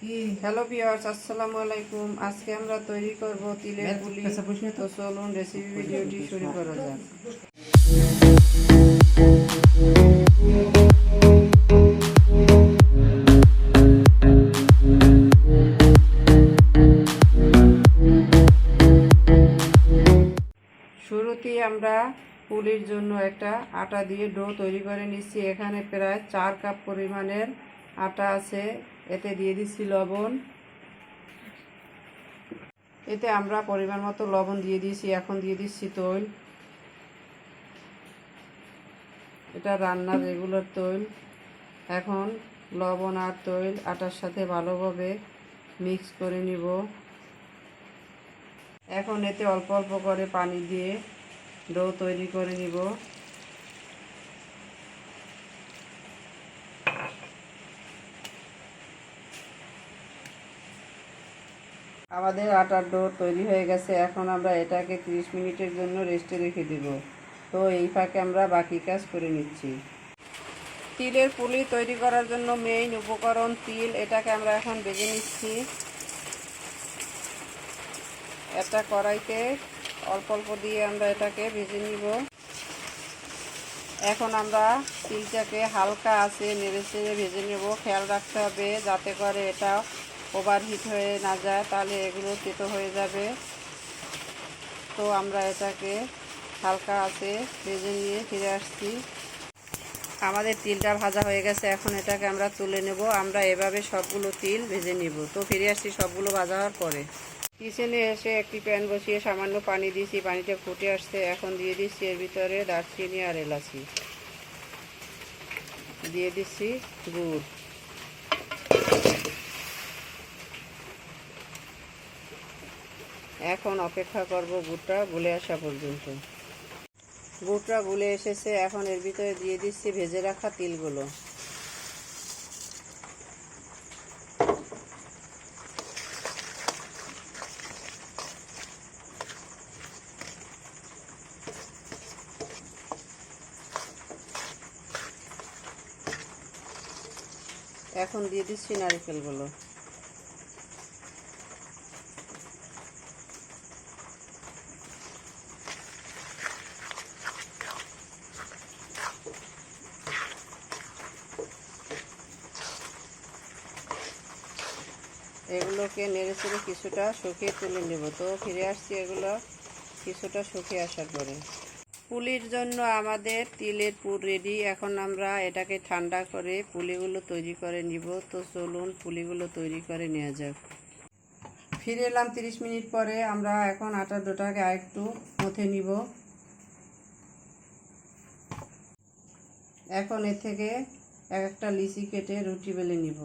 Hello viewers আসসালামু আলাইকুম। আজকে আমরা তৈরি করব তিলের পুলি। তো? চলুন রেসিপি ভিডিওটি শুরু করা যাক। শুরুতেই আমরা পুলির জন্য একটা আটা দিয়ে ডো তৈরি করে নিচ্ছি। এখানে প্রায় চার কাপ পরিমাণের আটা আছে, এতে দিয়ে দিচ্ছি লবণ। এতে আমরা পরিমাণ মতো লবণ দিয়ে দিয়েছি, এখন দিয়ে দিচ্ছি তৈল। এটা রান্নার রেগুলার তৈল। এখন লবণ আর তৈল আটার সাথে ভালোভাবে মিক্স করে নিব। এখন এতে অল্প অল্প করে পানি দিয়ে ডো তৈরি করে নিব। আমাদের আটার ডো তৈরি হয়ে গেছে, এখন আমরা এটাকে 30 মিনিটের জন্য রেস্টে রেখে দিব। তো এই ফাঁকে আমরা বাকি কাজ করে নিচ্ছি। তিলের পুলি তৈরি করার জন্য মেইন উপকরণ তিল, এটাকে আমরা এখন বেজে নিচ্ছি। একটা কড়াইতে অল্প অল্প দিয়ে আমরা এটাকে ভেজে নিব। এখন আমরা তিলটাকে হালকা আছে নেড়ে চেড়ে ভেজে নেব। খেয়াল রাখতে হবে যাতে করে এটা ওভারহিট হয়ে না যায়, তাহলে এগুলো তেতো হয়ে যাবে। তো আমরা এটাকে হালকা আছে ভেজে নিয়ে ফিরে আসছি। আমাদের তিলটা ভাজা হয়ে গেছে, এখন এটাকে আমরা তুলে নেব। আমরা এভাবে সবগুলো তিল ভেজে নিব। তো ফিরে আসছি সবগুলো ভাজা হওয়ার পরে। কিচেনে এসে একটি প্যান বসিয়ে সামান্য পানি দিয়েছি। পানিটা ফুটে আসছে, এখন দিয়ে দিচ্ছি এর ভিতরে দারচিনি আর এলাচি। দিয়ে দিচ্ছি গুড়। এখন অপেক্ষা করব গুড়টা গুলে আসা পর্যন্ত। গুড়টা গুলে এসেছে, এখন এর ভিতরে দিয়ে দিচ্ছি ভেজে রাখা তিলগুলো। এখন দিয়ে দিচ্ছি নারকেলগুলো। এগুলোকে নেড়ে চেড়ে কিছুটা শুকিয়ে তুলে নেব। তো ফিরে আসছি এগুলো কিছুটা শুকিয়ে আসার পরে। পুলির জন্য আমাদের তিলের পুর রেডি এখন আমরা এটাকে ঠান্ডা করে পুলিগুলো তৈরি করে নিব। তো চলুন পুলিগুলো তৈরি করে নেওয়া যাক। ফিরে এলাম তিরিশ মিনিট পরে। আমরা এখন আটার ডোটাকে আরেকটু মথে নিব। এখন এ থেকে এক একটা লিচি কেটে রুটি বেলে নিব।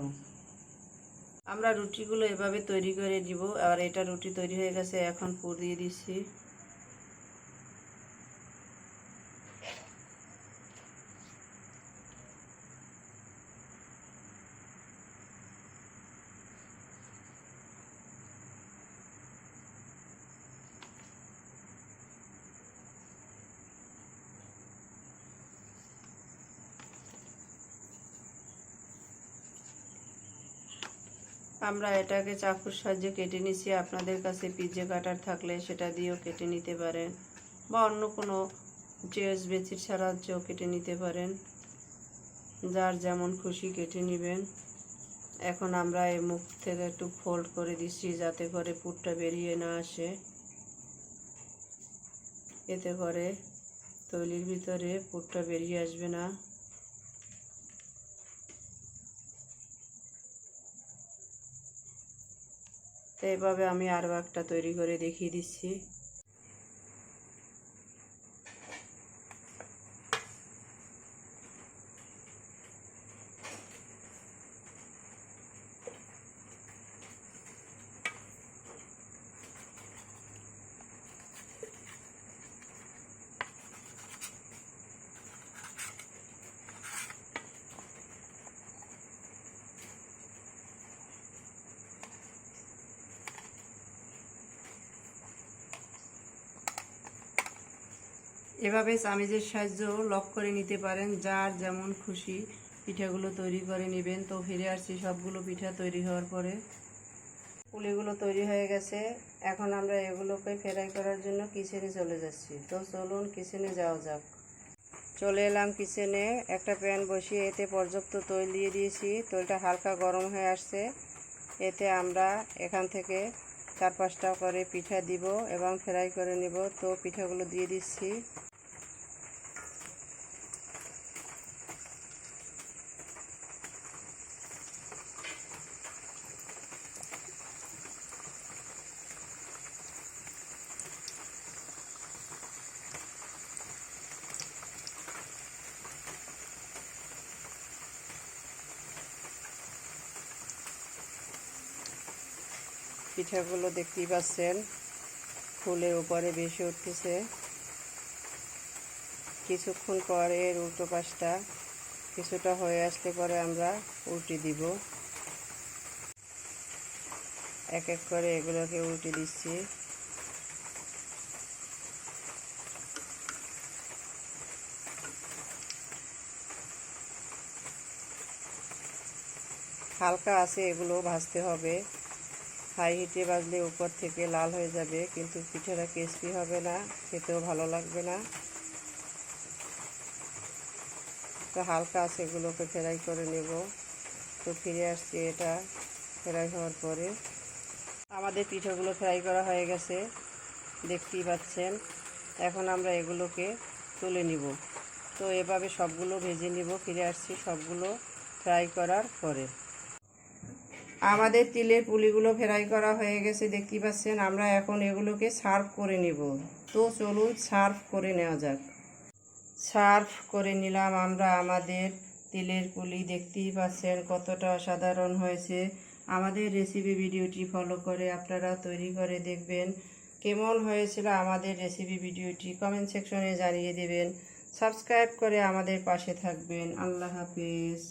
আমরা রুটিগুলো এভাবে তৈরি করে দিব, আর এটা রুটি তৈরি হয়ে গেছে, এখন পুর দিয়ে দিচ্ছি আমরা এটাকে চাকুর সাহায্যে কেটে নিছি, আপনাদের কাছে পিজ্জা কাটার থাকলে সেটা দিয়েও কেটে নিতে পারেন বা অন্য কোনো চেস বেচির সাহায্যেও কেটে নিতে পারেন। যার যেমন খুশি কেটে নেবেন। এখন আমরা এই মুখ থেকে একটু ফোল্ড করে দিচ্ছি যাতে করে পুরটা বেরিয়ে না আসে। এতে করে তৈলির ভিতরে পুরটা বেরিয়ে আসবে না। তো এভাবে আমি আরও একটা তৈরি করে দেখিয়ে দিচ্ছি। এভাবে চামিজের সাহায্য লক করে নিতে পারেন। যার যেমন খুশি পিঠাগুলো তৈরি করে নেবেন। তো ফিরে আসছি, সবগুলো পিঠা তৈরি হওয়ার পরে। পুলিগুলো তৈরি হয়ে গেছে। এখন আমরা এগুলোকে ফ্রাই করার জন্য কিচেনে চলে যাচ্ছি। তো চলুন কিচেনে যাওয়া যাক। চলে এলাম কিচেনে। একটা প্যান বসিয়ে এতে পর্যাপ্ত তৈল দিয়ে দিয়েছি। তৈলটা হালকা গরম হয়ে আসছে। এতে আমরা এখান থেকে চার পাঁচটা করে পিঠা দিব এবং ফ্রাই করে নিব। তো পিঠাগুলো দিয়ে দিচ্ছি। পিঠাগুলো দেখতেই পাচ্ছেন। ফুলের উপরে বেশি উঠতেছে। কিছুক্ষণ পরে এর উল্টো পাশটা কিছুটা হয়ে আসলে পরে আমরা উল্টে দিব। এক এক করে এগুলোকে উল্টে দিচ্ছি। হালকা আছে এগুলো ভাজতে হবে। হাই হিটে বাজলে উপর থেকে লাল হয়ে যাবে, কিন্তু পিঠাটা ক্রিস্পি হবে না, খেতেও ভালো লাগবে না। তো হালকা আছে এগুলোকে ফ্রাই করে নেব। তো ফিরে আসছি এটা ফ্রাই হওয়ার পরে। আমাদের পিঠাগুলো ফ্রাই করা হয়ে গেছে, দেখতেই পাচ্ছেন। এখন আমরা এগুলোকে তুলে নিব। তো এভাবে সবগুলো ভেজে নিব, ফিরে আসছি সবগুলো ফ্রাই করার পরে। আমাদের তিলের পুলিগুলো ফ্রাই করা হয়ে গেছে দেখতে পাচ্ছেন, আমরা এখন এগুলোকে সার্ভ করে নেব। তো চলুন সার্ভ করে নেওয়া যাক। সার্ভ করে নিলাম আমরা আমাদের তিলের পুলি, দেখতেই পাচ্ছেন কতটা অসাধারণ হয়েছে। আমাদের রেসিপি ভিডিওটি ফলো করে আপনারা তৈরি করে দেখবেন, কেমন হয়েছিল আমাদের রেসিপি ভিডিওটি কমেন্ট সেকশনে জানিয়ে দেবেন। সাবস্ক্রাইব করে আমাদের পাশে থাকবেন। আল্লাহ হাফিজ।